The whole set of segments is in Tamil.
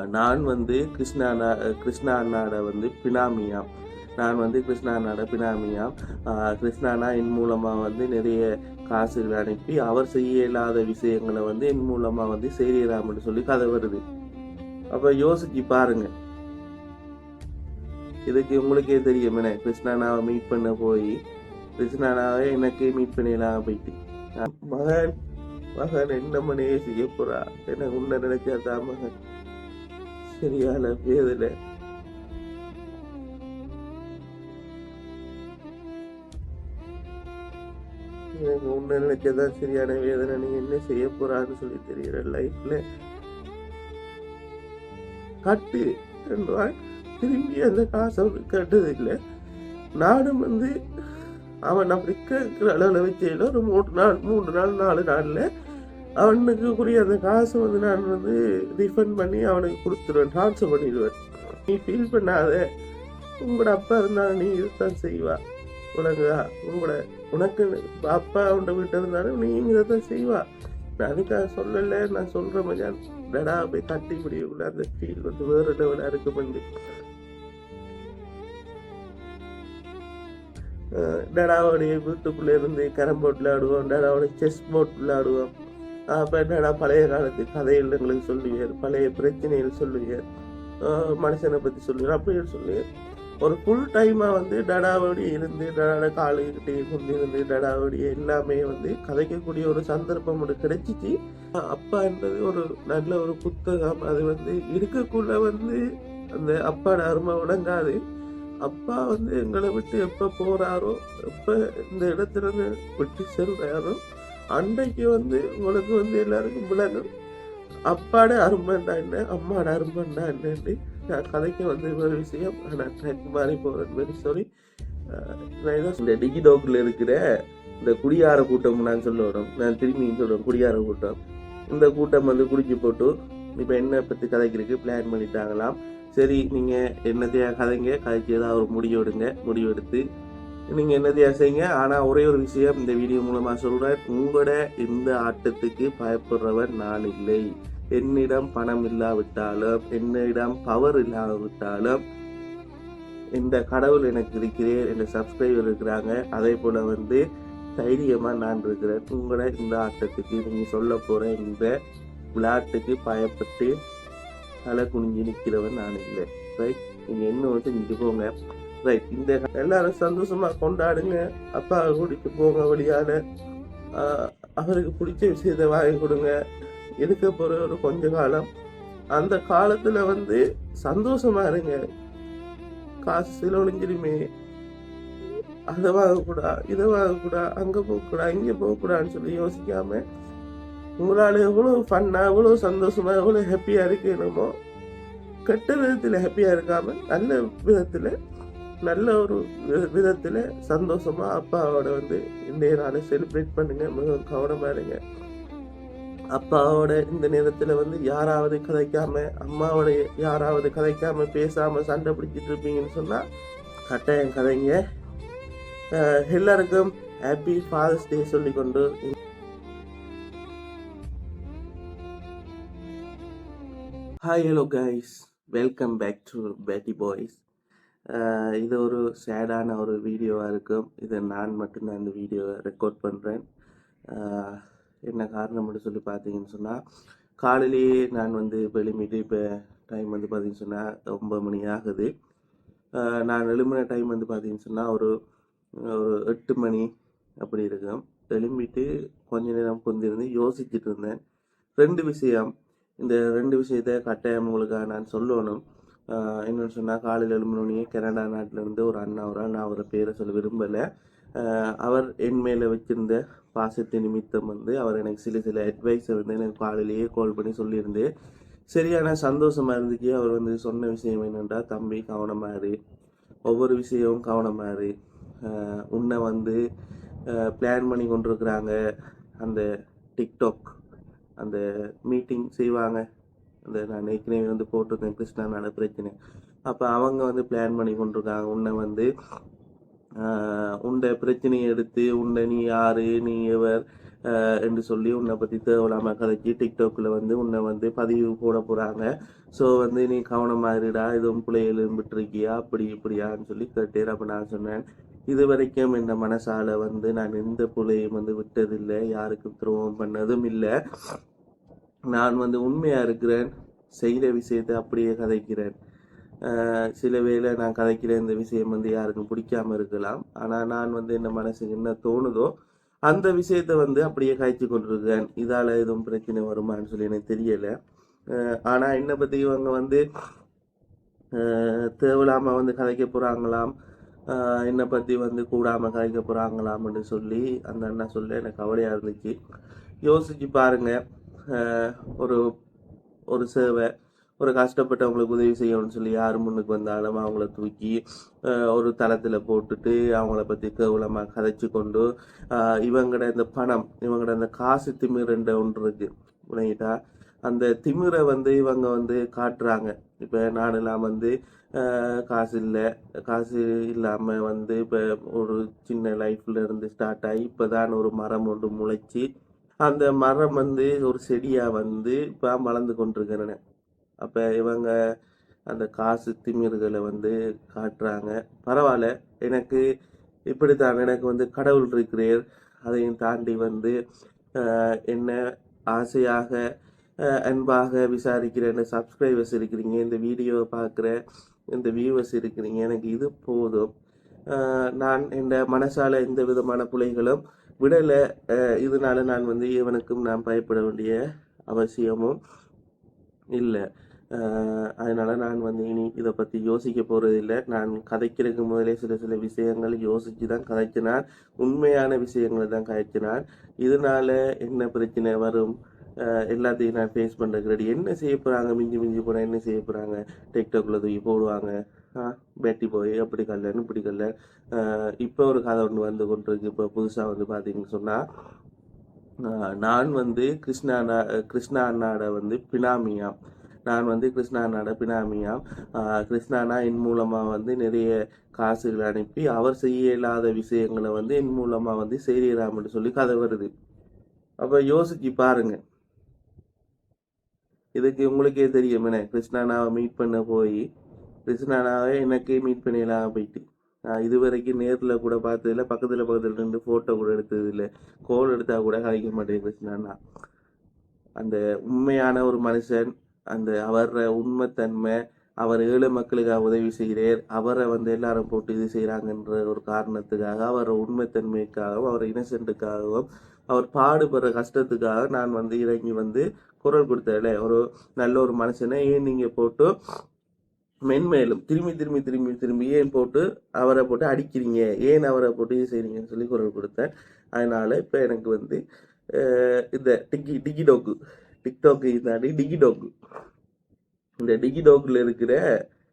நான் வந்து கிருஷ்ணா அண்ணா கிருஷ்ணா அண்ணாட வந்து பினாமியா. நான் வந்து கிருஷ்ணா அண்ணாட பினாமியா. ஆஹ் கிருஷ்ணா அண்ணா என் மூலமாக வந்து நிறைய காசுகள் அனுப்பி அவர் செய்ய இல்லாத விஷயங்களை வந்து என் மூலமாக வந்து செய்யலாம்னு சொல்லி கதை வருது. அப்போ யோசிச்சு பாருங்க. இதுக்கு உங்களுக்கே தெரியும் என்ன கிருஷ்ணானாவை மீட் பண்ண போய் கிருஷ்ணானாவை எனக்கு மீட் பண்ணிடலாம் போயிட்டு. மகன் மகன் என்ன மணியே செய்ய போறா? எனக்கு உன்ன நினைச்சாதான் மகன்? சரியான வேதனை. எனக்கு உன்ன நினைச்சதான் சரியான வேதனை? நீ என்ன செய்ய போறான்னு சொல்லி தெரியற லைஃப்ல. கட்டு என்றால் திரும்பி அந்த காசை அவனுக்கு கட்டதில்லை நானும் வந்து அவன் அப்படி கேட்குற அளவில் வச்சையில் ஒரு மூணு நாள் மூன்று நாள் நாலு நாளில் அவனுக்கு கூடிய அந்த காசு வந்து நான் வந்து ரீஃபண்ட் பண்ணி அவனுக்கு கொடுத்துருவேன். ட்ரான்ஸ்ஃபர் பண்ணிடுவேன். நீ ஃபீல் பண்ணாத. உங்களோட அப்பா இருந்தாலும் நீ இதுதான் செய்வா. உனக்குதா உங்களோட உனக்கு அப்பா உண்ட வீட்டில் இருந்தாலும் நீ இதைத்தான் செய்வா. நான் அதுக்காக சொல்லலை. நான் சொல்கிற மாதிரி டடா போய் தட்டி முடியல அந்த ஃபீல் வந்து வேறு லெவலாக இருக்கு பண்ணி டடாவோடைய வீட்டுக்குள்ளே இருந்து கேரம் போர்ட் விளையாடுவோம்? டடாவோட செஸ் போர்ட் விளையாடுவோம்? அப்போ என்னடா பழைய காலத்து கதையில் எங்களுக்கு சொல்லுவார் பழைய பிரச்சனைகள் சொல்லுவார் மனுஷனை பற்றி சொல்லுவார் அப்படின்னு சொல்லி ஒரு ஃபுல் டைமாக வந்து டடாவோடைய இருந்து டடாட காலுக்கிட்டே கொண்டு இருந்து டடாவோடைய எல்லாமே வந்து கதைக்கக்கூடிய ஒரு சந்தர்ப்பம் ஒன்று கிடைச்சிச்சு. அப்பான்றது ஒரு நல்ல ஒரு புத்தகம். அது வந்து இருக்கக்குள்ள வந்து அந்த அப்பாட அருமை விளங்காது அப்பா வந்து எங்களை விட்டு எப்போ போறாரோ எப்போ இந்த இடத்துல இருந்து விட்டு செல்றாரோ அன்றைக்கு வந்து உங்களுக்கு வந்து எல்லாருக்கும் விளங்கும் அப்பாட அரும்பண்டா என்ன? அம்மாட அரும்பண்டா என்னன்னு நான் கதைக்க வந்து ஒரு விஷயம். நான் ட்ரெக் மாறி போகிறேன் வெரி சாரி நான் ஏதோ இந்த டிஜிடாக்கில் இருக்கிற இந்த குடியார கூட்டம் நான் சொல்லுவோம் நான் திரும்பி சொல்லுவேன் குடியார கூட்டம். இந்த கூட்டம் வந்து குடிச்சு போட்டு இப்போ என்ன பற்றி கதைக்கிறதுக்கு பிளான் பண்ணிட்டாங்களாம். சரி நீங்கள் என்னத்தையா கதைங்க? கதைக்கு ஏதாவது ஒரு முடிவு எடுங்க முடிவு எடுத்து நீங்கள் என்னத்தையா செய்யுங்க ஆனால் ஒரே ஒரு விஷயம் இந்த வீடியோ மூலமாக சொல்கிறேன் உங்களோட இந்த ஆட்டத்துக்கு பயப்படுறவன் நான் இல்லை. என்னிடம் பணம் இல்லாவிட்டாலும் என்னிடம் பவர் இல்லாவிட்டாலும் இந்த கடவுள் எனக்கு இருக்கிறேன் என் சப்ஸ்கிரைபர் இருக்கிறாங்க. அதே போல் வந்து தைரியமாக நான் இருக்கிறேன். உங்களோட இந்த ஆட்டத்துக்கு நீங்கள் சொல்ல போகிற இந்த விளையாட்டுக்கு பயப்பட்டு தலை குனிஞ்சு நிற்கிறவன் நான் இல்லை. ரைட் நீங்கள் என்ன வந்து இங்கே போங்க. ரைட் இந்த எல்லாரும் சந்தோஷமா கொண்டாடுங்க. அப்பாவை கூட்டிட்டு போங்க வழியால. அவருக்கு பிடிச்ச விஷயத்தை வாங்கி கொடுங்க. இருக்க போற ஒரு கொஞ்ச காலம். அந்த காலத்துல வந்து சந்தோஷமா இருங்க. காசு செலவழிஞ்சிருமே அதை வாங்கக்கூடா இதை வாங்கக்கூடா அங்க போகக்கூடா இங்க போகக்கூடாதுன்னு சொல்லி யோசிக்காம உங்களால் எவ்வளோ ஃபன்னாக எவ்வளோ சந்தோஷமாக எவ்வளோ ஹாப்பியாக இருக்கணுமோ கெட்ட விதத்தில் ஹாப்பியாக இருக்காமல் நல்ல விதத்தில் நல்ல ஒரு விதத்தில் சந்தோஷமாக அப்பாவோட வந்து இன்றைய நாளை செலிப்ரேட் பண்ணுங்க. மிகவும் கவனமா இருங்க. அப்பாவோட இந்த நேரத்தில் வந்து யாராவது கதைக்காம அம்மாவோட யாராவது கதைக்காம பேசாமல் சண்டை பிடிச்சிட்டு இருப்பீங்கன்னு சொன்னால் கட்டாயம் கதைங்க. எல்லாருக்கும் ஹாப்பி ஃபாதர்ஸ் டே சொல்லிக்கொண்டு hi hello guys welcome back to Petti boys இது ஒரு சேடான ஒரு வீடியோவாக இருக்கும் இதை நான் மட்டும்தான் இந்த வீடியோவை ரெக்கார்ட் பண்ணுறேன் என்ன காரணம்னு சொல்லி பார்த்தீங்கன்னு சொன்னால் காலையிலேயே நான் வந்து வெளிமிட்டு இப்போ டைம் வந்து பார்த்தீங்கன்னு சொன்னால் ஒன்பது மணி ஆகுது. நான் எழும்பின டைம் வந்து பார்த்தீங்கன்னு சொன்னால் ஒரு ஒரு எட்டு மணி அப்படி இருக்கும். எழும்பிட்டு கொஞ்ச நேரம் கொஞ்சிருந்து யோசிச்சுட்டு இருந்தேன். ரெண்டு விஷயம் இந்த ரெண்டு விஷயத்த கட்டாயம் உங்களுக்காக நான் சொல்லணும். என்னென்னு சொன்னால் காலையில் எழும்பினோடனே கனடா நாட்டிலேருந்து ஒரு அண்ணா ஒரு நான் அவரை பேரை சொல்ல விரும்பலை. அவர் என் மேலே வச்சிருந்த பாசத்தை நிமித்தம் வந்து அவர் எனக்கு சில சில அட்வைஸை வந்து எனக்கு காலையிலேயே கால் பண்ணி சொல்லியிருந்து சரியான சந்தோஷமாக இருந்துச்சு. அவர் வந்து சொன்ன விஷயம் என்னென்றா தம்பி கவனமாக இரு. ஒவ்வொரு விஷயமும் கவனமாக இரு. உன்னை வந்து பிளான் பண்ணி கொண்டிருக்கிறாங்க. அந்த டிக்டாக் அந்த மீட்டிங் செய்வாங்க. இந்த நான் ஏற்கனவே வந்து போட்டிருக்கேன். கிருஷ்ணானால பிரச்சனை. அப்போ அவங்க வந்து பிளான் பண்ணி கொண்டிருக்காங்க. உன்னை வந்து உண்ட உன்னை பிரச்சனையை எடுத்து உன்னை நீ யாரு நீ எவர் என்று சொல்லி உன்னை பற்றி தேவையில்லாம கதைச்சி டிக்டாக்கில் வந்து உன்னை வந்து பதிவு போட போகிறாங்க ஸோ வந்து நீ கவனமாக இருடா. எதுவும் பிள்ளைகளும் விட்டுருக்கியா? அப்படி இப்படியான்னு சொல்லி கேட்டேன். அப்போ நான் சொன்னேன் இது வரைக்கும் இந்த மனசால் வந்து நான் எந்த பிள்ளையும் வந்து விட்டதில்லை. யாருக்கும் துரோகம் பண்ணதும் இல்லை. நான் வந்து உண்மையாக இருக்கிறேன் செய்த விஷயத்தை அப்படியே கதைக்கிறேன். சில வேளை நான் கதைக்கிற இந்த விஷயம் வந்து யாருக்கும் பிடிக்காம இருக்கலாம். ஆனால் நான் வந்து என்ன மனசுக்கு என்ன தோணுதோ அந்த விஷயத்தை வந்து அப்படியே காய்ச்சி கொண்டிருக்கேன் இதால் எதுவும் பிரச்சனை வருமான்னு சொல்லி எனக்கு தெரியலை. ஆனால் என்னை பற்றி இவங்க வந்து தேவலாமல் வந்து கதைக்க போகிறாங்களாம் என்னை பற்றி வந்து கூடாமல் கதைக்க போகிறாங்களாம்னு சொல்லி அந்த அண்ணா சொல்ல எனக்கு கவலையாக இருந்துச்சு. யோசிச்சு பாருங்கள் ஒரு ஒரு சேவை ஒரு கஷ்டப்பட்டவங்களுக்கு உதவி செய்யணும்னு சொல்லி யார் முன்னுக்கு வந்தாலும் அவங்கள தூக்கி ஒரு தளத்தில் போட்டுட்டு அவங்கள பற்றி கேவலமாக கதைச்சு கொண்டு இவங்கட இந்த பணம் இவங்கட இந்த காசு திமிருன்ற ஒன்று இருக்கு. புரியுதா? அந்த திமிரை வந்து இவங்க வந்து காட்டுறாங்க. இப்போ நானெல்லாம் வந்து காசு இல்லை காசு இல்லாமல் வந்து இப்போ ஒரு சின்ன லைஃப்பில் இருந்து ஸ்டார்ட் ஆகி இப்போ தான் ஒரு மரம் ஒன்று முளைச்சி அந்த மரம் வந்து ஒரு செடியாக வந்து இப்போ வளர்ந்து கொண்டிருக்கிறன. அப்போ இவங்க அந்த காசு திமிர்களை வந்து காட்டுறாங்க. பரவாயில்ல எனக்கு இப்படித்தான் எனக்கு வந்து கடவுள் இருக்கிறீர். அதையும் தாண்டி வந்து என்ன ஆசையாக அன்பாக விசாரிக்கிற என்ன சப்ஸ்கிரைபர்ஸ் இருக்கிறீங்க இந்த வீடியோவை பார்க்குற இந்த வியூவர்ஸ் இருக்கிறீங்க எனக்கு இது போதும். நான் என் மனசால எந்த விதமான பிள்ளைகளும் விடலை. இதனால் இதனால நான் வந்து இவனுக்கும் நான் பயப்பட வேண்டிய அவசியமும் இல்லை. அதனால் நான் வந்து இனி இதை பற்றி யோசிக்க போகிறதில்லை நான் கதைக்கிறதுக்கு முதலே சில சில விஷயங்கள் யோசித்து தான் கதைச்சினான் உண்மையான விஷயங்களை தான் கதைச்சினான் இதனால் என்ன பிரச்சனை வரும்? எல்லாத்தையும் நான் ஃபேஸ் பண்ணுறதுக்கு ரெடி என்ன செய்ய போகிறாங்க மிஞ்சி மிஞ்சி போனால் என்ன செய்ய போகிறாங்க டிக்டாக்ல தூக்கி போடுவாங்க. பேட்டி போய் அப்படி கல்லன்னு இப்படி கல்ல இப்போ ஒரு கதை ஒன்று வந்து கொண்டிருக்கு இப்போ புதுசாக வந்து பார்த்தீங்கன்னு சொன்னால் நான் வந்து கிருஷ்ணா அண்ணா கிருஷ்ணா அண்ணாட வந்து பினாமியாம் நான் வந்து கிருஷ்ணா அண்ணாட பினாமியாம் ஆஹ் கிருஷ்ணா அண்ணா என் மூலமாக வந்து நிறைய காசுகளை அனுப்பி அவர் செய்ய இல்லாத விஷயங்களை வந்து என் மூலமாக வந்து செய்கிறாம்னு சொல்லி கதை வருது. அப்போ யோசிச்சு பாருங்கள் இதுக்கு உங்களுக்கே தெரியும் என்ன? கிருஷ்ணானாவை மீட் பண்ண போய் கிருஷ்ணானாவை எனக்கே மீட் பண்ணிடலாம் போயிட்டு. நான் இது வரைக்கும் நேரில் கூட பார்த்ததில்ல பக்கத்தில் பக்கத்தில் நின்று ஃபோட்டோ கூட எடுத்தது இல்லை கோல் எடுத்தால் கூட கலைக்க மாட்டேன் கிருஷ்ணானா அந்த உண்மையான ஒரு மனுஷன் அந்த அவர உண்மைத்தன்மை அவர் ஏழை மக்களுக்காக உதவி செய்கிறார் அவரை வந்து எல்லாரும் போட்டு இது செய்கிறாங்கன்ற ஒரு காரணத்துக்காக அவர் உண்மைத்தன்மைக்காகவும் அவர் இனசென்ட்டுக்காகவும் அவர் பாடுபடுற கஷ்டத்துக்காக நான் வந்து இறங்கி வந்து குரல் கொடுத்தேன்ல ஒரு நல்ல ஒரு மனுஷனை ஏன் நீங்கள் போட்டு மென்மேலும் திரும்பி திரும்பி திரும்பி திரும்பி ஏன் போட்டு அவரை போட்டு அடிக்கிறீங்க? ஏன் அவரை போட்டு இது செய்கிறீங்கன்னு சொல்லி குரல் கொடுத்தேன். அதனால் இப்போ எனக்கு வந்து இந்த டிக்கி டிக்கி டோக்கு டிக்டாக்கு தாண்டி டிக்கி டோக்கு இந்த டிக்கி டோக்கில் இருக்கிற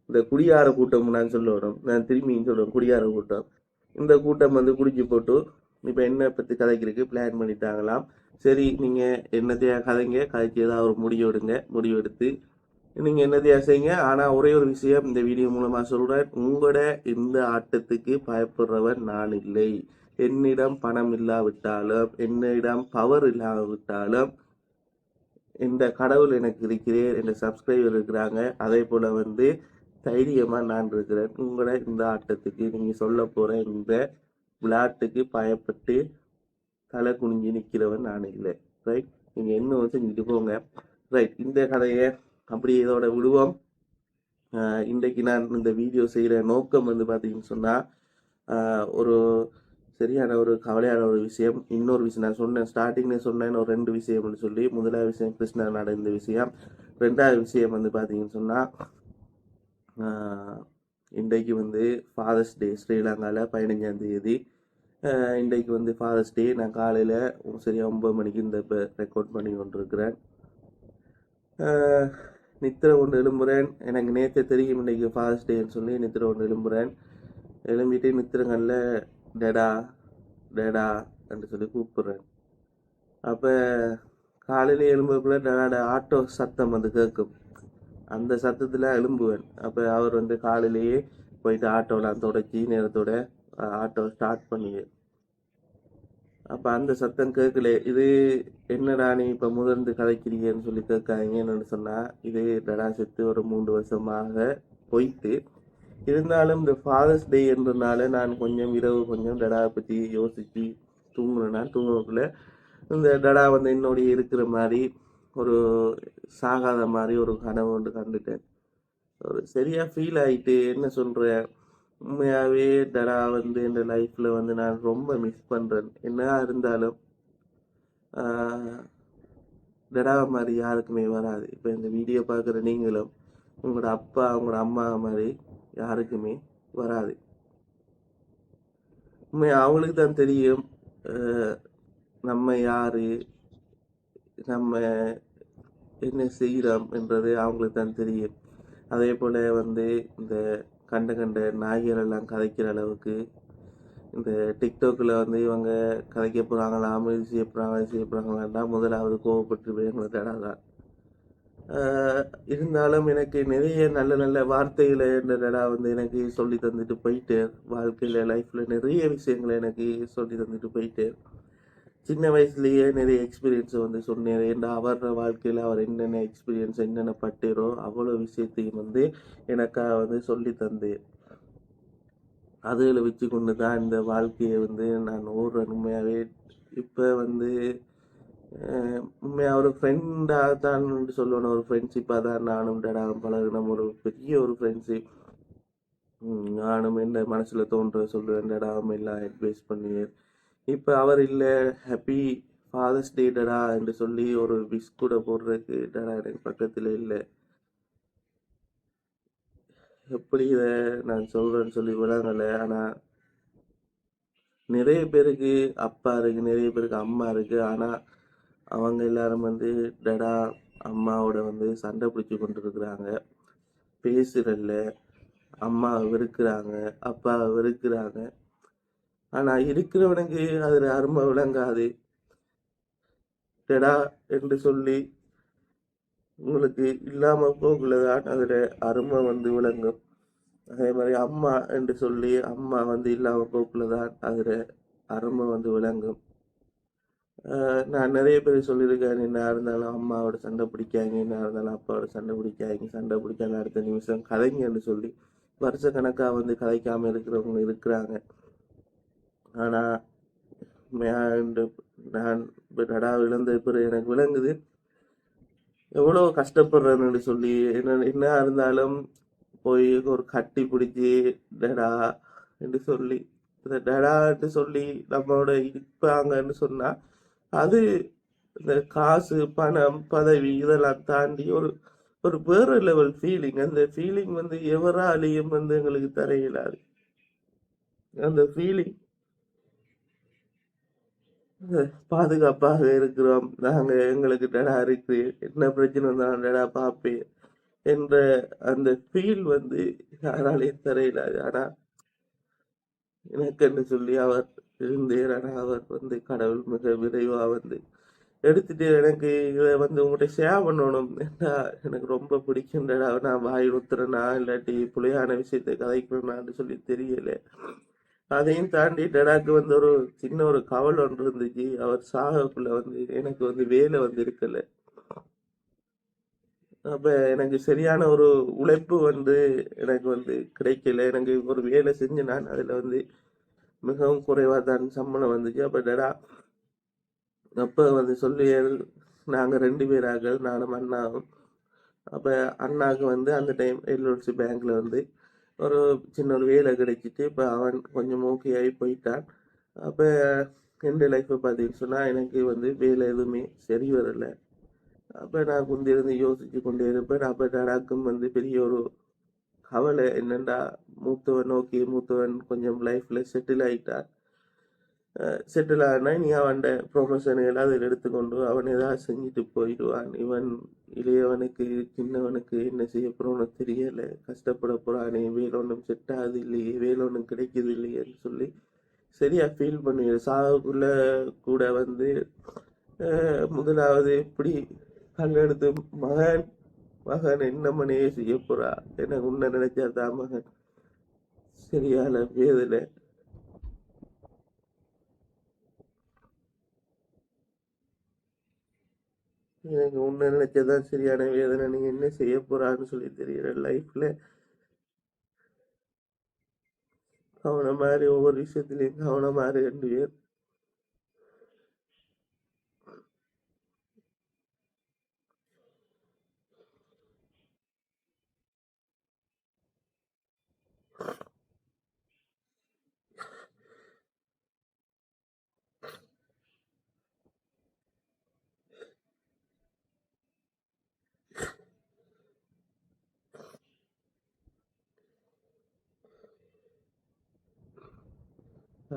இந்த குடியார கூட்டம் நான் சொல்லணும் நான் திரும்பின்னு சொல்லுவேன் குடியார கூட்டம். இந்த கூட்டம் வந்து குடிச்சு போட்டு இப்போ என்ன பற்றி கதைக்கிறதுக்கு பிளான் பண்ணிட்டாங்களாம். சரி நீங்கள் என்னத்தையா கதைங்க? கதைக்கு ஏதாவது ஒரு முடிவு எடுங்க. முடிவு எடுத்து நீங்கள் என்னத்தையா செய்யுங்க? ஆனால் ஒரே ஒரு விஷயம் இந்த வீடியோ மூலமாக சொல்கிறேன் உங்களோட இந்த ஆட்டத்துக்கு பயப்படுறவன் நான் இல்லை. என்னிடம் பணம் இல்லாவிட்டாலும் என்னிடம் பவர் இல்லாவிட்டாலும் இந்த கடவுள் எனக்கு இருக்கிறேன் என்ற சப்ஸ்கிரைபர் இருக்கிறாங்க. அதே போல் வந்து தைரியமாக நான் இருக்கிறேன். உங்களோட இந்த ஆட்டத்துக்கு நீங்கள் சொல்ல போகிற இந்த விளையாட்டுக்கு பயப்பட்டு தலை குனிஞ்சு நிற்கிறவன் நான் இல்லை. ரைட் நீங்கள் இன்னும் செஞ்சுட்டு போங்க. ரைட் இந்த கதையை அப்படி இதோட விடுவோம் இன்றைக்கு நான் இந்த வீடியோ செய்கிற நோக்கம் வந்து பார்த்தீங்கன்னு சொன்னால் ஒரு சரியான ஒரு கவலையான ஒரு விஷயம். இன்னொரு விஷயம் நான் சொன்னேன் ஸ்டார்டிங்லேயே சொன்னேன் ஒரு ரெண்டு விஷயம்னு சொல்லி. முதலாவது விஷயம் கிருஷ்ணா நடந்த விஷயம். ரெண்டாவது விஷயம் வந்து பார்த்தீங்கன்னு சொன்னால் இன்றைக்கு வந்து ஃபாதர்ஸ் டே ஸ்ரீலங்காவில் பதினஞ்சாம் தேதி. இன்றைக்கு வந்து ஃபாதர்ஸ் டே நான் காலையில் சரியாக ஒம்பது மணிக்கு இந்த இப்போ ரெக்கார்ட் பண்ணி கொண்டிருக்கிறேன். நித்திர கொண்டு எழும்புறேன். எனக்கு நேற்று தெரியும் இன்னைக்கு ஃபாஸ்ட் டேன்னு சொல்லி நித்திர கொண்டு எழும்புறேன். எழும்பிட்டு நித்திரங்களில் டேடா டேடா என்று சொல்லி கூப்பிடுறேன். அப்போ காலையில் எழும்புறதுக்குள்ள டேடா ஆட்டோ சத்தம் வந்து கேட்கும். அந்த சத்தத்தில் எழும்புவேன். அப்போ அவர் வந்து காலையிலேயே போயிட்டு ஆட்டோலாம் தொடச்சி நேரத்தோட ஆட்டோ ஸ்டார்ட் பண்ணி அப்போ அந்த சத்தம் கேட்கல இது என்னடா நீ இப்போ முதர்ந்து கதைக்கிறீங்கன்னு சொல்லி கேட்காதீங்க என்னென்னு சொன்னால் இது டடா செத்து ஒரு மூன்று வருஷமாக பொய்த்து. இருந்தாலும் இந்த ஃபாதர்ஸ் டே என்றனால நான் கொஞ்சம் இரவு கொஞ்சம் டடாவை பற்றி யோசித்து தூங்குனேன்னா தூங்குறதுக்குள்ள இந்த டடா வந்து என்னோடைய இருக்கிற மாதிரி ஒரு சாகாத மாதிரி ஒரு கனவு ஒன்று கண்டுட்டேன். ஒரு சரியாக ஃபீல் ஆயிட்டு என்ன சொல்கிறேன் உண்மையாகவே தடா வந்து இந்த லைஃப்பில் வந்து நான் ரொம்ப மிஸ் பண்ணுறேன் என்ன இருந்தாலும் தடா மாதிரி யாருக்குமே வராது. இப்போ இந்த வீடியோ பார்க்குற நீங்களும் உங்களோட அப்பா உங்களோட அம்மா மாதிரி யாருக்குமே வராது. உண்மை அவங்களுக்கு தான் தெரியும் நம்ம யார் நம்ம என்ன செய்கிறோம் என்றது அவங்களுக்கு தான் தெரியும். அதே போல் வந்து இந்த கண்ட கண்ட நாய்கள் எல்லாம் கதைக்கிற அளவுக்கு இந்த டிக்டாக்கில் வந்து இவங்க கதைக்க போகிறாங்களா அமைதி செய்ய போகிறாங்களா செய்ய போகிறாங்களான்னா முதலாவது கோவப்பட்டு எங்களை தடாதான் இருந்தாலும் எனக்கு நிறைய நல்ல நல்ல வார்த்தைகளை இந்த தடா வந்து எனக்கு சொல்லி தந்துட்டு போயிட்டேன் வாழ்க்கையில் லைஃப்பில் நிறைய விஷயங்களை எனக்கு சொல்லி தந்துட்டு போயிட்டேன் சின்ன வயசுலேயே நிறைய எக்ஸ்பீரியன்ஸை வந்து சொன்னார் ஏன்னா அவர் வாழ்க்கையில் அவர் என்னென்ன எக்ஸ்பீரியன்ஸ் என்னென்ன பட்டிரோ அவ்வளோ விஷயத்தையும் வந்து எனக்காக வந்து சொல்லி தந்து. அதில் வச்சு கொண்டு தான் இந்த வாழ்க்கையை வந்து நான் ஓடுறேன் உண்மையாகவே இப்போ வந்து உண்மையாக ஒரு ஃப்ரெண்டாக தான் சொல்லணும். ஒரு ஃப்ரெண்ட்ஷிப்பாக தான் நானும் டடாவும் பழகினோம். ஒரு பெரிய ஒரு ஃப்ரெண்ட்ஷிப் நானும் என்ன மனசில் தோன்ற சொல்லுவேன். டடாவும் எல்லாம் அட்வைஸ் பண்ணுவேன் இப்போ அவர் இல்லை ஹாப்பி ஃபாதர்ஸ் டே டடா என்று சொல்லி ஒரு விஷ் கூட போடுறதுக்கு டடா எனக்கு பக்கத்தில் இல்லை. எப்படி இதை நான் சொல்கிறேன்னு சொல்லி விடாங்கல்ல ஆனால் நிறைய பேருக்கு அப்பா இருக்குது நிறைய பேருக்கு அம்மா இருக்குது ஆனால் அவங்க எல்லாரும் வந்து டடா அம்மாவோட வந்து சண்டை பிடிச்சி கொண்டு இருக்கிறாங்க பேசுறல்ல அம்மா வெறுக்கிறாங்க. அப்பா வெறுக்கிறாங்க. ஆனால் இருக்கிறவனுக்கு அதில் அருமை விளங்காது. டெடா என்று சொல்லி உங்களுக்கு இல்லாமல் போகுள்ளதான் அதில் அருமை வந்து விளங்கும். அதே மாதிரி அம்மா என்று சொல்லி அம்மா வந்து இல்லாமல் போக்குள்ளதான் அதில் அருமை வந்து விளங்கும். நான் நிறைய பேர் சொல்லியிருக்கேன் என்ன இருந்தாலும் அம்மாவோட சண்டை பிடிக்காங்க என்ன இருந்தாலும் அப்பாவோட சண்டை பிடிக்காங்க சண்டை பிடிக்காத அடுத்த நிமிஷம் கதைங்கன்னு சொல்லி வருஷ வந்து கதைக்காமல் இருக்கிறவங்க இருக்கிறாங்க. ஆனா நான் நான் நடா இழந்த பிறகு எனக்கு விளங்குது. எவ்வளோ கஷ்டப்படுறேன்னு சொல்லி என்ன என்ன இருந்தாலும் போய் ஒரு கட்டி பிடிச்சி டடா என்று சொல்லி இந்த டடான்னு சொல்லி நம்மளோட இருப்பாங்கன்னு சொன்னா அது இந்த காசு பணம் பதவி இதெல்லாம் தாண்டி ஒரு ஒரு வேறு லெவல் ஃபீலிங் அந்த ஃபீலிங் வந்து எவராலையும் வந்து எங்களுக்கு தர இயலாது அந்த ஃபீலிங் பாதுகாப்பாக இருக்கிறோம். நாங்கள் எங்களுக்கு டடா இருக்கு. என்ன பிரச்சனை இருந்தாலும் டடா பார்ப்பேன் என்ற அந்த ஃபீல் வந்து யாராலையும் தர இயலாது ஆனா எனக்கு என்று சொல்லி அவர் இருந்தேர் ஆனால் அவர் வந்து கடவுள் மிக விரைவா வந்து எடுத்துட்டு எனக்கு இதை வந்து உங்கள்கிட்ட ஷேர் பண்ணணும். ஏன்னா எனக்கு ரொம்ப பிடிக்கும்டா நான் வாய் ஊத்துறேனா இல்லாட்டி புளியான விஷயத்தை கதைக்கிறேனான்னு சொல்லி தெரியல. அதையும் தாண்டி டடாக்கு வந்து ஒரு சின்ன ஒரு கவல் ஒன்று இருந்துச்சு. அவர் சாகக்குள்ள வந்து எனக்கு வந்து வேலை வந்து இருக்கல. அப்ப எனக்கு சரியான ஒரு உழைப்பு வந்து எனக்கு வந்து கிடைக்கல. எனக்கு ஒரு வேலை செஞ்சு நான் அதுல வந்து மிகவும் குறைவா தான் சம்பளம் வந்துச்சு. அப்ப டடா அப்ப வந்து சொல்லி நாங்க ரெண்டு பேராக நானும் அண்ணாவும். அப்ப அண்ணாவுக்கு வந்து அந்த டைம் எல்ஓசி பேங்க்ல வந்து ஒரு சின்ன ஒரு வேலை கிடைச்சிட்டு இப்போ அவன் கொஞ்சம் ஓகே ஆகி போயிட்டான். அப்போ எந்த லைஃப்பை பார்த்தீங்கன்னு சொன்னால் எனக்கு வந்து வேலை எதுவுமே சரி வரலை. அப்போ நான் குந்திருந்து யோசிச்சு கொண்டே இருப்பேன். அப்போ டடாக்கும் வந்து பெரிய ஒரு கவலை என்னென்னா மூத்தவன் ஓகே மூத்தவன் கொஞ்சம் லைஃப்பில் செட்டில் ஆகிட்டான் செட்டில் ஆனா நீ அவன் ப்ரொஃபஷனுகளை அதில் எடுத்துக்கொண்டு அவன் ஏதாவது செஞ்சுட்டு போயிடுவான். இவன் இளையவனுக்கு சின்னவனுக்கு என்ன செய்ய போறோம்னு தெரியலை. கஷ்டப்பட போறானே. வேலொன்றும் செட் ஆகுது இல்லையே வேலொன்றும் கிடைக்குது இல்லையேன்னு சொல்லி சரியா ஃபீல் பண்ணுவேன் சாகுக்குள்ள கூட வந்து முதலாவது எப்படி கல்லெடுத்து மகன் மகன் என்ன மனையே செய்ய போறா? எனக்கு உன்ன நினைச்சாதான் மகன். சரியான வேதனை. எனக்கு உன்னை நினைச்சதான் சரியான வேதனை நீ என்ன செய்ய போறான்னு சொல்லி தெரியல லைஃப்ல கவனம் மாதிரி ஒவ்வொரு விஷயத்திலையும் கவனம் மாதிரி ரெண்டு பேர்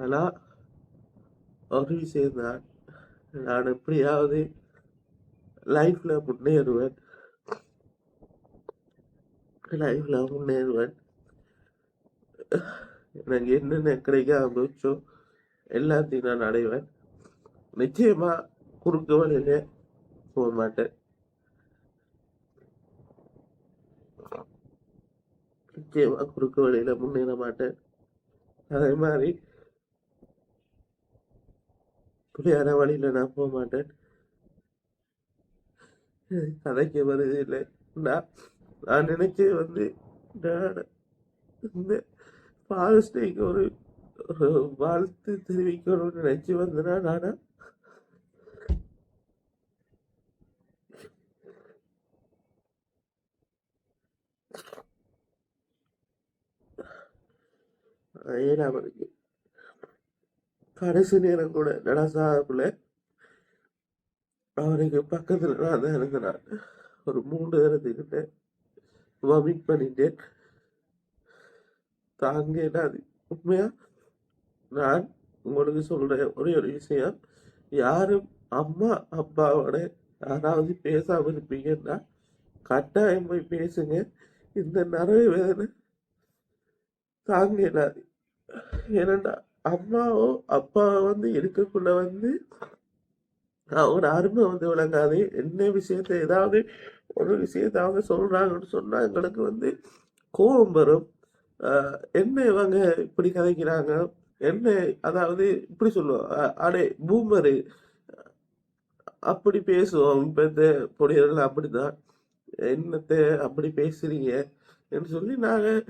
ஆனால் ஒரு விஷயம்தான் நான் எப்படியாவது லைஃப்பில் முன்னேறுவேன். லைஃப்பில் முன்னேறுவேன். எனக்கு என்னென்ன கிடைக்காம போச்சோ எல்லாத்தையும் நான் அடைவேன். நிச்சயமாக குறுக்கு வழியில போக மாட்டேன். நிச்சயமாக குறுக்கு வழியில் முன்னேற மாட்டேன். அதே மாதிரி புரியாத வழியில நான் போக மாட்டேன். கதைக்கு வருது இல்லை. நான் நான் நினைச்சது வந்து நான் இந்த பாலஸ்டைக்கு ஒரு ஒரு வாழ்த்து தெரிவிக்கணும்னு நினைச்சு வந்தேனா நானா? ஏழாம் இருக்கு கடைசி நேரம் கூட நடசாப்புல அவருக்கு பக்கத்துல நான் தான் இருந்தேன் ஒரு மூன்று நேரத்துக்கிட்ட வமிட் பண்ணிட்டேன் தாங்க என்னது உண்மையா? நான் உங்களுக்கு சொல்ற ஒரே ஒரு விஷயம் யாரும் அம்மா அப்பாவோட யாராவது பேசாம இருப்பீங்கன்னா கட்டாயம் போய் பேசுங்க. இந்த நிறைய வேதனை தாங்க என்னது ஏன்னா அம்மாவோ அப்பாவோ வந்து இருக்கக்குள்ள வந்து அவங்களோட அருமை வந்து விளங்காது. என்ன விஷயத்த ஏதாவது ஒரு விஷயத்த அவங்க சொல்றாங்கன்னு சொன்னா எங்களுக்கு வந்து கோபம் வரும். என்ன இவங்க இப்படி கதைக்கிறாங்க? என்ன அதாவது இப்படி சொல்லுவோம். அடே பூமரு. அப்படி பேசுவோம். இப்ப இந்த பொடியர்கள் அப்படிதான். என்னத்த அப்படி பேசுறீங்க? என்று சொல்லி நாங்கள்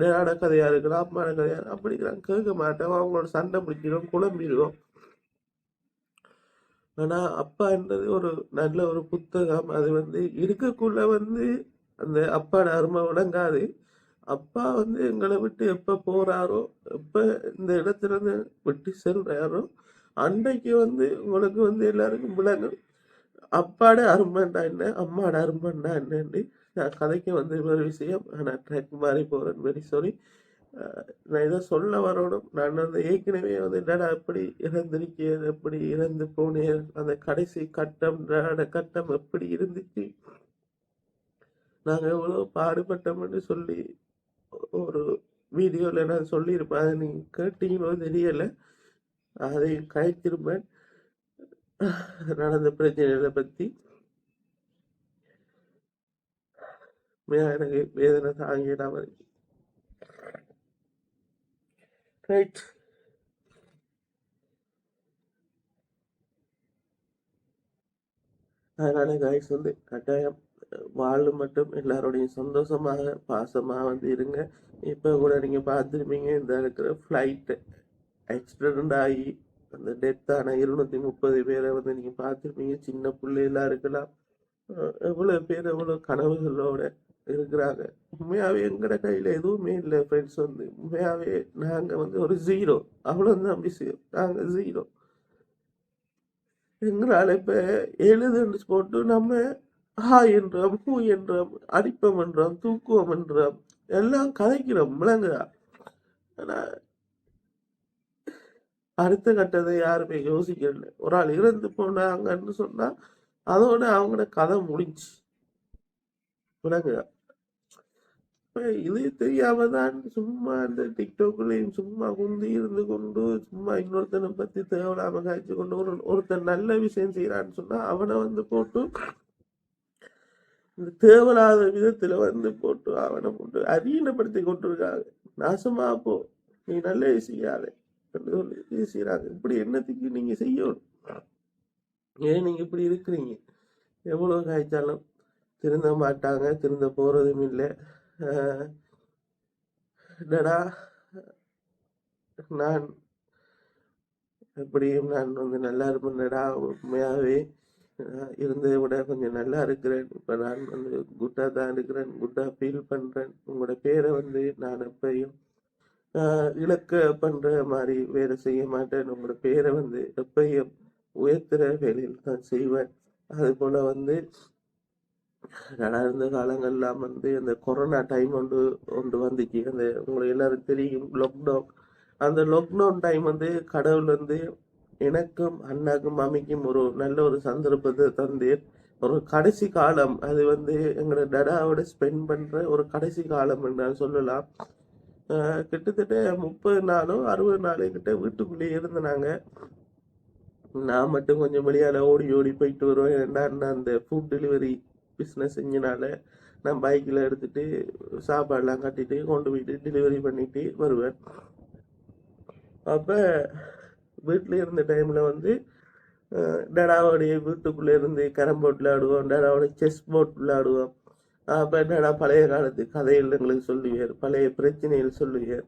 நேராட கதையா இருக்கலாம் அம்மான கதையா அப்படி நாங்க கேட்க மாட்டோம் அவங்களோட சண்டை பிடிக்கிறோம் குழம்பிடுவோம். ஆனால் அப்பான்றது ஒரு நல்ல ஒரு புத்தகம். அது வந்து இருக்கக்குள்ள வந்து அந்த அப்பாட அருமை விளங்காது அப்பா வந்து எங்களை விட்டு எப்போ போறாரோ எப்போ இந்த இடத்துல இருந்து விட்டு செல்கிறாரோ அன்னைக்கு வந்து உங்களுக்கு வந்து எல்லாருக்கும் விளங்கும். அப்பாட அருமைண்டா என்ன? அம்மாட அருமைண்டா என்னன்னு நான் கதைக்கு வந்து ஒரு விஷயம் நான் ட்ராக் மாறி போகிறேன் வெரி சாரி நான் இதை சொல்ல வரணும். நான் வந்து ஏற்கனவே வந்து என்னடா எப்படி இறந்திருக்கேன் எப்படி இறந்து போனேன் அந்த கடைசி கட்டம் என்னோட கட்டம் எப்படி இருந்துச்சு? நாங்கள் எவ்வளோ பாடுபட்டோம்னு சொல்லி ஒரு வீடியோவில் நான் சொல்லியிருப்பேன். அதை நீங்கள் கேட்டீங்களோ தெரியலை. அதை கழிச்சிருப்பேன் நடந்த பிரச்சனைகளை பற்றி உண்மையா எனக்கு வேதனை தாங்கிடாம இருக்கு ரைட் அதனால காய்ஸ் வந்து கட்டாயம் வாழும் மட்டும் எல்லாரோடையும் சந்தோஷமாக பாசமாக வந்து இருங்க. இப்போ கூட நீங்கள் பார்த்துருப்பீங்க இந்த இருக்கிற ஃப்ளைட்டு ஆக்சிடென்ட் ஆகி அந்த டெத்தான இருநூத்தி முப்பது பேரை வந்து நீங்கள் பார்த்துருப்பீங்க. சின்ன பிள்ளைகளாக இருக்கலாம். எவ்வளோ பேர் எவ்வளோ கனவுகளோட இருக்கிறாங்க. உண்மையாவே எங்கட கையில எதுவுமே இல்லை ஃப்ரெண்ட்ஸ் வந்து. உண்மையாகவே நாங்க வந்து ஒரு ஜீரோ அவ்வளவுதான் விஷயம் நாங்க ஜீரோ எங்களால் இப்போ எழுதுன்னு போட்டு நம்ம ஹா என்றோம் ஹூ என்றோம் அடிப்பம் என்றோம் தூக்குவோம் என்றோம் எல்லாம் கதைக்கிறோம் விளங்குதா ஆனால் அடுத்த கட்டத்தை யாருமே யோசிக்கல. ஒரு ஆள் இறந்து போனாங்கன்னு சொன்னா அதோட அவங்களோட கதை முடிஞ்சு விளங்குதா இது தெரியாம தான் சும்மா இந்த டிக்டாக்லயும் சும்மா குந்தி இருந்து கொண்டு சும்மா இன்னொருத்தனை பத்தி தேவையில்லாம காய்ச்சி கொண்டு ஒரு ஒருத்தன் நல்ல விஷயம் செய்யறான்னு சொன்னா அவனை வந்து போட்டு இந்த தேவையில்லாத விதத்துல வந்து போட்டு அவனை போட்டு அதீனப்படுத்தி கொண்டிருக்காங்க. நாசமா போ நீ நல்ல செய்யாத சொல்லி செய்யறாங்க இப்படி என்னத்துக்கு நீங்க செய்யணும்? ஏன் நீங்க இப்படி இருக்கிறீங்க? எவ்வளவு காய்ச்சாலும் திருந்த மாட்டாங்க திருந்த போறதும் இல்லை. என்னடா? நான் எப்படியும் நான் வந்து நல்லா இருப்பேன்டா உண்மையாகவே இருந்ததை விட கொஞ்சம் நல்லா இருக்கிறேன். இப்போ நான் வந்து குட்டாக தான் இருக்கிறேன். குட்டாக ஃபீல் பண்ணுறேன் உங்களோட பேரை வந்து நான் எப்பையும் இழக்க பண்ணுற மாதிரி வேலை செய்ய மாட்டேன். உங்களோட பேரை வந்து எப்பையும் உயர்த்துற வேலையில் தான் செய்வேன். அதுபோல் வந்து நடந்த காலங்கள்லாம் வந்து அந்த கொரோனா டைம் ஒன்று ஒன்று வந்துச்சு. அந்த உங்களுக்கு எல்லாரும் தெரியும் லாக்டவுன் அந்த லாக்டவுன் டைம் வந்து கடவுள் வந்து எனக்கும் அண்ணாக்கும் மாமிக்கும் ஒரு நல்ல ஒரு சந்தர்ப்பத்தை தந்து ஒரு கடைசி காலம் அது வந்து எங்களோட டடாவோட ஸ்பெண்ட் பண்ணுற ஒரு கடைசி காலம் என்று நான் சொல்லலாம். கிட்டத்தட்ட முப்பது நாளோ அறுபது நாளோ கிட்ட வீட்டுக்குள்ளேயே இருந்தனாங்க. நான் மட்டும் கொஞ்சம் வெளியால் ஓடி ஓடி போயிட்டு வருவேன். ஏன்னா நான் அந்த ஃபுட் டெலிவரி பிஸ்னஸ் செஞ்சனால நான் பைக்கில் எடுத்துட்டு சாப்பாடெலாம் கட்டிட்டு கொண்டு போயிட்டு டெலிவரி பண்ணிட்டு வருவேன். அப்போ வீட்டில் இருந்த டைமில் வந்து டடாவோடைய வீட்டுக்குள்ளே இருந்து கேரம் போர்ட் விளையாடுவோம் டடாவோடைய செஸ் போர்ட் விளையாடுவோம் அப்போ டடா பழைய காலத்து கதைகள் எங்களுக்கு சொல்லுவார் பழைய பிரச்சனைகள் சொல்லுவார்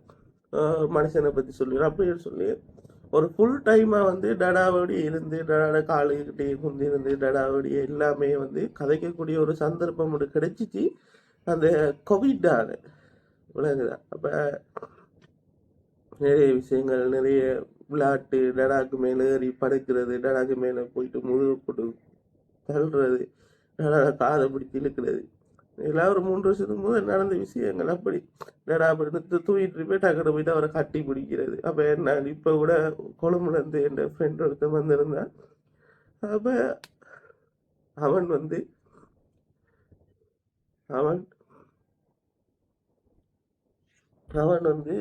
மனுஷனை பற்றி சொல்லுவார் அப்படின்னு சொல்லி ஒரு ஃபுல் டைமாக வந்து டடாவோடி இருந்து டடாட காலுக்கிட்டே குந்தி இருந்து டடாவோடி எல்லாமே வந்து கதைக்கக்கூடிய ஒரு சந்தர்ப்பம் ஒன்று கிடைச்சிச்சு. அந்த கோவிட்டால் விளங்குதா அப்போ நிறைய விஷயங்கள் நிறைய விளையாட்டு டடாக்கு மேலே ஏறி படுக்கிறது டடாக்கு மேலே போயிட்டு முதுகு போட்டு தள்ளுறது டடாட காதை பிடிச்சி இழுக்கிறது. இதெல்லாம் ஒரு மூன்று வருஷத்துக்கு முதல் நடந்த விஷயங்கள் அப்படி. டடா அப்படி தூக்கிட்டு போய் டக்குனு போயிட்டு அவரை கட்டி பிடிக்கிறது. அப்போ என்ன இப்போ கூட கொழும்புலேருந்து என் ஃப்ரெண்ட் ஒருத்தன் வந்திருந்தான் அப்போ அவன் வந்து அவன் அவன் வந்து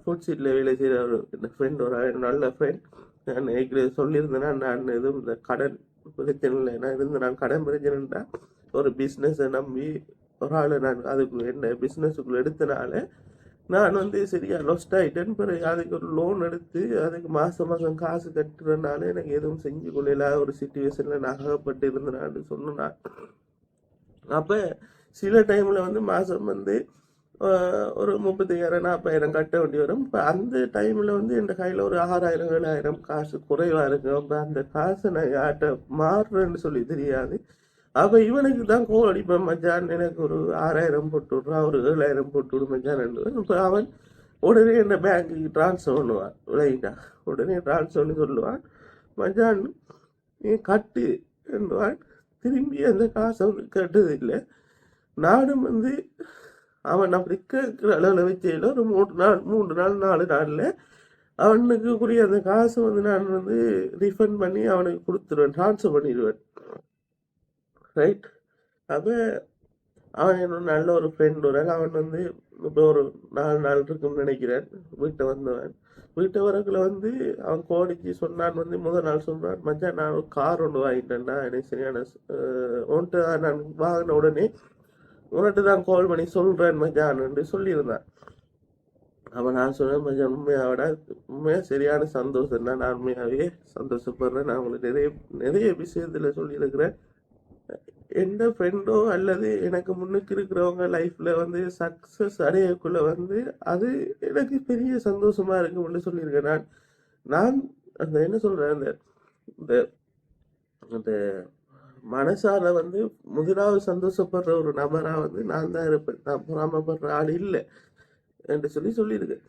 ஃபுட் சீட்டில் வேலை செய்கிற ஒரு ஃப்ரெண்ட் ஒரு நல்ல ஃப்ரெண்ட் நான் ஏற்கனவே சொல்லியிருந்தேன்னா நான் எதுவும் இந்த கடன் பிரச்சனை இல்லை. நான் இருந்து நான் கடன் பிரச்சனைன்றா ஒரு பிஸ்னஸை நம்பி ஒரு ஆள் நான் அதுக்குள்ள என்ன பிஸ்னஸுக்குள்ளே எடுத்தனால நான் வந்து சரியா லொஸ்ட் ஆகிட்டேன் பிறகு அதுக்கு ஒரு லோன் எடுத்து அதுக்கு மாதம் மாதம் காசு கட்டுறதுனால எனக்கு எதுவும் செஞ்சு கொள்ளல. ஒரு சுச்சுவேஷனில் நான் அகப்பட்டு இருந்தேனான்னு சொன்னேன் அப்போ சில டைமில் வந்து மாதம் வந்து ஒரு முப்பத்தையாயிரம் நாற்பதாயிரம் கட்ட வேண்டி வரும். இப்போ அந்த டைமில் வந்து என் கையில் ஒரு ஆறாயிரம் ஏழாயிரம் காசு குறைவாக இருக்கும் அப்போ அந்த காசை நான் யார்கிட்ட மாறுறேன்னு சொல்லி தெரியாது. அப்போ இவனுக்கு தான் கோல் அடிப்பேன் மச்சான். எனக்கு ஒரு ஆறாயிரம் போட்டு விட்றான் ஒரு ஏழாயிரம் போட்டு விடு மச்சான் இப்போ அவன் உடனே என்ன பேங்க்குக்கு ட்ரான்ஸ்ஃபர் பண்ணுவான். விளையிட்டா உடனே ட்ரான்ஸ்ஃபர் பண்ணி சொல்லுவான் மச்சான் நீ கட்டு என்பான் திரும்பி அந்த காசை அவனுக்கு கட்டுறதில்லை நானும் வந்து அவன் அப்படி கேட்குற அளவில் வச்சையில் ஒரு மூணு நாள் மூன்று நாள் நாலு நாளில் அவனுக்கு கூடிய அந்த காசை வந்து நான் வந்து ரீஃபண்ட் பண்ணி அவனுக்கு கொடுத்துருவேன் ட்ரான்ஸ்ஃபர் பண்ணிடுவேன். ரைட் அப்போ அவன் என்னோட நல்ல ஒரு ஃப்ரெண்ட் ஒரு அவன் வந்து இப்போ ஒரு நாலு நாள் இருக்கும்னு நினைக்கிறேன். வீட்டை வந்தவன். வீட்டை வரக்குள்ள வந்து அவன் கோடிக்கு சொன்னான் வந்து முதல் நாள் சொல்கிறான் மச்சான் நான் ஒரு கார் ஒன்று வாங்கிட்டேன்டா. எனக்கு சரியான உன்ட்டு நான் வாங்கின உடனே உன்ட்டு தான் கால் பண்ணி சொல்கிறேன் மச்சான்னு சொல்லியிருந்தான். அப்போ நான் சொன்னேன் மச்சான் உண்மையாவோட உண்மையாக சரியான சந்தோஷம் தான் நான் உண்மையாகவே சந்தோஷப்படுறேன். நான் உங்களுக்கு நிறைய நிறைய விஷயத்தில் சொல்லியிருக்கிறேன். எந்த ஃப்ரெண்டோ அல்லது எனக்கு முன்னுக்கு இருக்கிறவங்க லைஃப்பில் வந்து சக்ஸஸ் அடையக்குள்ள வந்து அது எனக்கு பெரிய சந்தோஷமா இருக்கும்னு சொல்லியிருக்கேன். நான் நான் அந்த என்ன சொல்கிறேன் அந்த இந்த அந்த மனசால் வந்து முதலாவது சந்தோஷப்படுற ஒரு நபராக வந்து நான் தான் இருப்பேன். நான் பொறாமப்படுற ஆள் இல்லை என்று சொல்லி சொல்லியிருக்கேன்.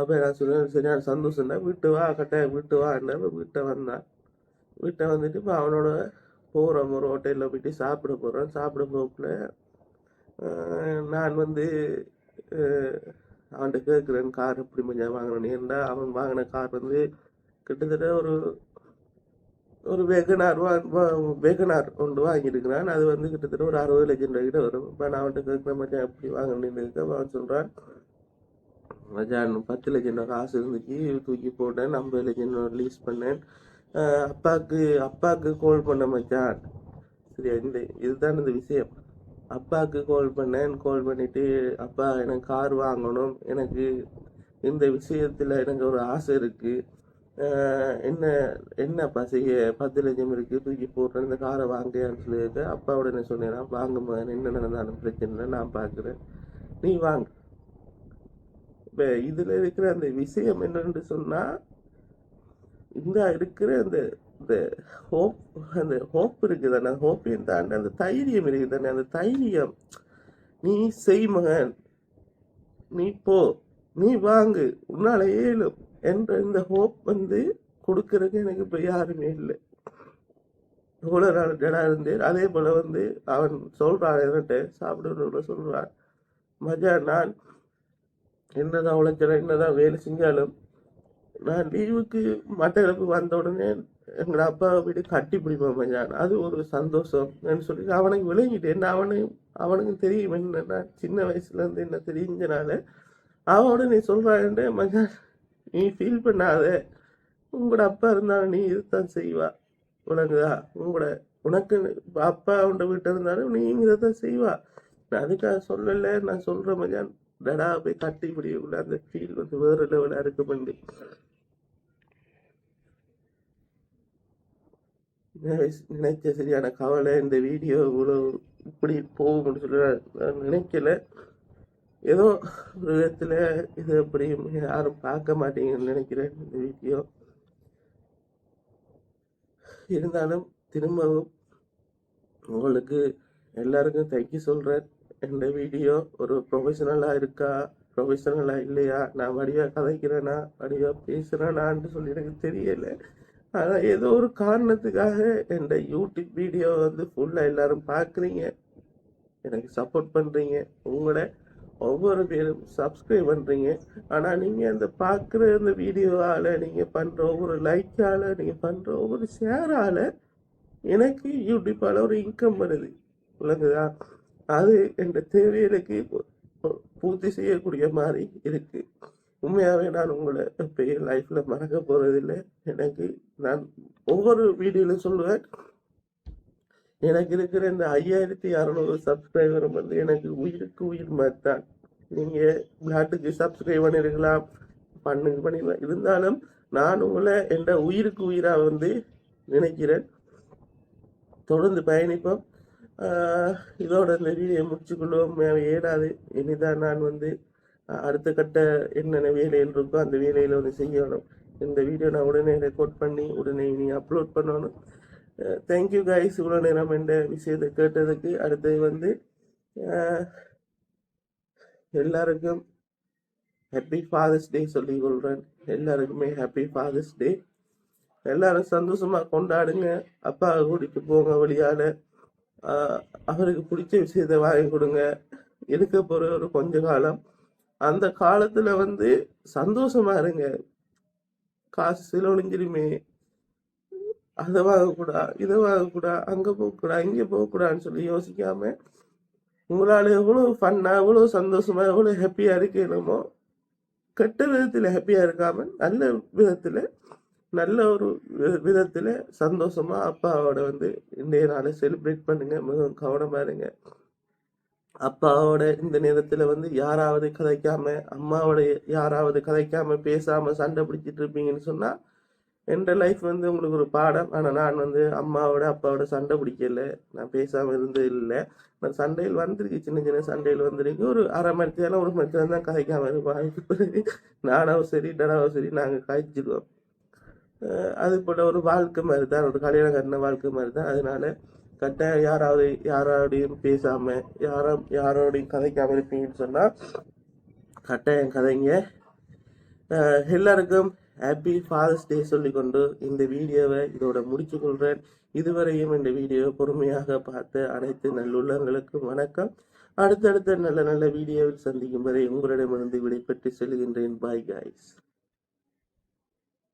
அப்போ நான் சொல்லுவேன் சரியான சந்தோஷம் வீட்டு வா கட்டாயம் வீட்டு வா என்ன வீட்டை வந்தான். வீட்டை வந்துட்டு இப்போ அவனோட போகிறோம் ஒரு ஹோட்டலில் போயிட்டு சாப்பிட போகிறோம் சாப்பிட போகக்குள்ள நான் வந்து அவன்கிட்ட கேட்குறேன் கார் எப்படி மச்சான் வாங்கினேன் ஏன்டா அவன் வாங்கின கார் வந்து கிட்டத்தட்ட ஒரு ஒரு வெகனார் வா வெகனார் ஒன்று வாங்கியிருக்கிறான். அது வந்து கிட்டத்தட்ட ஒரு அறுபது லட்சம் ரூபாய் கிட்ட வரும். இப்போ நான் அவன்கிட்ட கேட்குறேன் மச்சான் எப்படி வாங்கினேன்னு இருக்க அவன் சொல்கிறான் மச்சான் பத்து லட்சம் ரூபா காசு இருந்துச்சு தூக்கி போட்டேன் ஐம்பது லட்சம் ரூபா லீஸ் பண்ணேன். அப்பாவுக்கு அப்பாவுக்கு கால் பண்ண மச்சான். சரியா? இந்த இதுதான் இந்த விஷயம். அப்பாவுக்கு கால் பண்ணேன். கால் பண்ணிட்டு அப்பா எனக்கு கார் வாங்கணும். எனக்கு இந்த விஷயத்தில் எனக்கு ஒரு ஆசை இருக்குது என்ன என்னப்பா செய்ய? பத்து லட்சம் இருக்குது தூக்கி போடுறேன். இந்த காரை வாங்கியான்னு சொல்லியிருக்க அப்பா உடனே சொன்னேன் வாங்க மகன் என்ன நடந்தாலும் பிரச்சனை இல்லை. நான் பார்க்குறேன் நீ வாங்க. இப்போ இதில் இருக்கிற அந்த விஷயம் என்னன்னு சொன்னால் இந்த இருக்கிற அந்த இந்த ஹோப் அந்த ஹோப் இருக்குது தானே ஹோப்பையும் தாண்டி அந்த தைரியம் இருக்குது தானே அந்த தைரியம். நீ செய் மகன். நீ போ. நீ வாங்கு. உன்னால ஏழும் என்ற இந்த ஹோப் வந்து கொடுக்கறதுக்கு எனக்கு இப்போ யாருமே இல்லை. எவ்வளோ நாள் டடா இருந்தேன். அதே போல் வந்து அவன் சொல்கிறான் என்கிட்ட சாப்பிடுறவங்கள சொல்கிறான் மஜா நான் என்னதான் உழைக்கிறேன் என்னதான் வேலை செஞ்சாலும் நான் லீவுக்கு மட்டக்களப்பு வந்த உடனே எங்களோட அப்பா வீடு கட்டி பிடிப்பேன் மஞ்சான் அது ஒரு சந்தோஷம் சொல்லி அவனுக்கு விளங்கிட்டு என்ன அவனுக்கு தெரியும் என்னன்னா சின்ன வயசுலேருந்து என்ன தெரிஞ்சனால அவனோட நீ சொல்கிறாண்டே மஞ்சான் நீ ஃபீல் பண்ணாத. உங்களோட அப்பா இருந்தாலும் நீ இதுதான் செய்வா. உனக்குதா உங்களோட உனக்கு அப்பா உண்ட வீட்டு இருந்தாலும் நீ இதைத்தான் செய்வா. நான் அதுக்காக சொல்லலை. நான் சொல்கிறேன் மஞ்சான் டடா போய் கட்டி பிடிக்கல அந்த ஃபீல் வந்து வேற லெவலாக இருக்கு பண்ணி நினைச்ச சரியான கவலை இந்த வீடியோ இவ்வளோ இப்படி போகும்னு சொல்லி நான் நினைக்கல. ஏதோ ஒரு விதத்தில் இது அப்படி யாரும் பார்க்க மாட்டீங்கன்னு நினைக்கிறேன் இந்த வீடியோ. இருந்தாலும் திரும்பவும் உங்களுக்கு எல்லாருக்கும் தைக்க சொல்கிறேன் இந்த வீடியோ ஒரு ப்ரொஃபஷனலாக இருக்கா? ப்ரொஃபஷனலாக இல்லையா? நான் வடிவாக கதைக்கிறேனா? வடிவாக பேசுகிறேனான்னு சொல்லி எனக்கு தெரியலை. ஆனால் ஏதோ ஒரு காரணத்துக்காக இந்த யூடியூப் வீடியோ வந்து ஃபுல்லாக எல்லாரும் பார்க்குறீங்க எனக்கு சப்போர்ட் பண்ணுறீங்க உங்களோட ஒவ்வொரு பேரும் சப்ஸ்கிரைப் பண்ணுறீங்க ஆனால் நீங்கள் அந்த பார்க்குற அந்த வீடியோவால் நீங்கள் பண்ணுற ஒவ்வொரு லைக்கால் நீங்கள் பண்ணுற ஒவ்வொரு ஷேரால் எனக்கு யூடியூப்பால் ஒரு இன்கம் வருது. விளங்குதா? அது என் தேவைகளுக்கு பூர்த்தி செய்யக்கூடிய மாதிரி இருக்குது உண்மையாகவே நான் உங்களை இப்போ லைஃப்பில் மறக்க போகிறதில்லை எனக்கு நான் ஒவ்வொரு வீடியோலையும் சொல்லுவேன். எனக்கு இருக்கிற இந்த ஐயாயிரத்தி அறநூறு சப்ஸ்கிரைபரும் வந்து எனக்கு உயிருக்கு உயிர் மாதிரி தான். நீங்கள் நாட்டுக்கு சப்ஸ்கிரைப் பண்ணிருக்கலாம் பண்ணுங்க பண்ணிடலாம் இருந்தாலும் நான் உங்களை என்ற உயிருக்கு உயிராக வந்து நினைக்கிறேன். தொடர்ந்து பயணிப்போம். இதோட இந்த வீடியோ முடிச்சுக்கொள்வோம். ஏடாது இனிதான் நான் வந்து அடுத்த கட்ட என்னென்ன வேலைகள் இருக்கோ அந்த வேலையில் வந்து செய்யணும். இந்த வீடியோ நான் உடனே ரெக்கார்ட் பண்ணி உடனே நீ அப்லோட் பண்ணணும். தேங்க்யூ கைஸ் இவ்வளோ நேரம் இந்த விஷயத்தை கேட்டதுக்கு அடுத்தது வந்து எல்லாருக்கும் ஹாப்பி ஃபாதர்ஸ் டே சொல்லி கொள்கிறேன் எல்லாருக்குமே ஹாப்பி ஃபாதர்ஸ் டே எல்லாரும் சந்தோஷமாக கொண்டாடுங்க. அப்பா கூட்டிட்டு போங்க வழியால். அவருக்கு பிடிச்ச விஷயத்த வாங்கி கொடுங்க. இருக்க போகிற ஒரு கொஞ்ச காலம். அந்த காலத்துல வந்து சந்தோஷமா இருங்க. காசு செலவழிஞ்சிருமே அதை வாங்கக்கூடா இதை வாங்கக்கூடா அங்க போகக்கூடா இங்க போகக்கூடாதுன்னு சொல்லி யோசிக்காம உங்களால எவ்வளவு ஃபன்னா எவ்வளவு சந்தோஷமா எவ்வளவு ஹாப்பியா இருக்கணுமோ கெட்ட விதத்துல ஹாப்பியா இருக்காம நல்ல விதத்துல நல்ல ஒரு வி- விதத்துல சந்தோஷமா அப்பாவோட வந்து இன்றைய நாளை செலிப்ரேட் பண்ணுங்க. மிகவும் கவனமா இருங்க. அப்பாவோட இந்த நேரத்துல வந்து யாராவது கதைக்காம அம்மாவோட யாராவது கதைக்காம பேசாம சண்டை பிடிச்சிட்டு இருப்பீங்கன்னு சொன்னா என்ற லைஃப் வந்து உங்களுக்கு ஒரு பாடம். ஆனா நான் வந்து அம்மாவோட அப்பாவோட சண்டை பிடிக்கல. நான் பேசாம இருந்தது இல்லை. நான் சண்டையில் வந்திருக்கு சின்ன சின்ன சண்டையில் வந்திருக்கு ஒரு அரை மணி நேரம் ஒரு மணி நேரம் தான் கதைக்காம இருப்பாங்க பிறகு நானாவும் சரி டனாவும் சரி நாங்கள் காய்ச்சிடுவோம் அது போல ஒரு வாழ்க்கை மாதிரி தான் ஒரு கல்யாணம் கட்டின வாழ்க்கை மாதிரி தான் அதனால கட்டாயம் யாராவது யாரோடையும் பேசாம யாரோ யாரோடையும் கதைக்காம இருப்பீங்கன்னு சொன்னா கட்டாயம் கதைங்க. எல்லாருக்கும் ஹாப்பி ஃபாதர்ஸ் டே சொல்லிக்கொண்டு இந்த வீடியோவை இதோட முடிச்சு கொள்கிறேன் இதுவரையும் இந்த வீடியோவை பொறுமையாக பார்த்த அனைத்து நல்லுள்ளங்களுக்கும் வணக்கம். அடுத்தடுத்த நல்ல நல்ல வீடியோவில் சந்திக்கும் வரை உங்களிடமிருந்து விடைபெற்று செல்கின்றேன். Bye guys